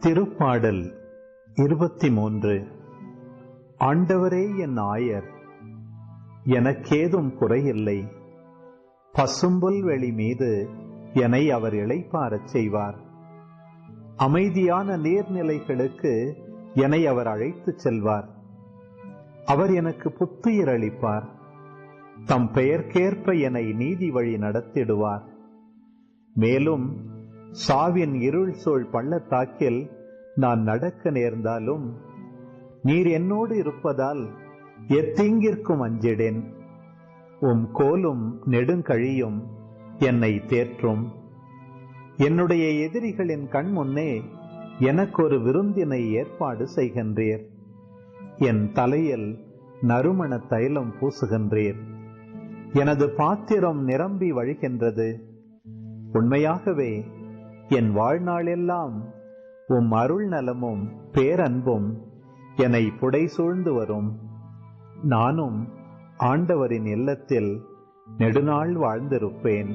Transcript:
திருப்பாடல் இருபத்தி மூன்று ஆண்டவரே என் ஆயர் எனக்கேதும் குறையில்லை. பசும்புல் வெளி மீது என்னை அவர் இளைப்பாரச் செய்வார். அமைதியான நீர்நிலைகளுக்கு என்னை அவர் அழைத்துச் செல்வார். அவர் எனக்கு புத்துயிர் அளிப்பார். தம் பெயர்க்கேற்ப என்னை நீதி வழி நடத்திடுவார். மேலும் சாவின் இருள் சூழ் பள்ளத்தாக்கில் நான் நடக்க நேர்ந்தாலும் நீர் என்னோடு இருப்பதால் எத்தீங்கிற்கும் அஞ்சிடேன். உம் கோலும் நெடுங்கழியும் என்னை தேற்றும். என்னுடைய எதிரிகளின் கண் முன்னே எனக்கு ஒரு விருந்தினை ஏற்பாடு செய்கின்றீர். என் தலையில் நறுமண தைலம் பூசுகின்றீர். எனது பாத்திரம் நிரம்பி வழிகின்றது. உண்மையாகவே என் வாழ்நாளெல்லாம் உம் அருள் நலமும் பேரன்பும் என்னை புடை சூழ்ந்து வரும். நானும் ஆண்டவரின் இல்லத்தில் நெடுநாள் வாழ்ந்திருப்பேன்.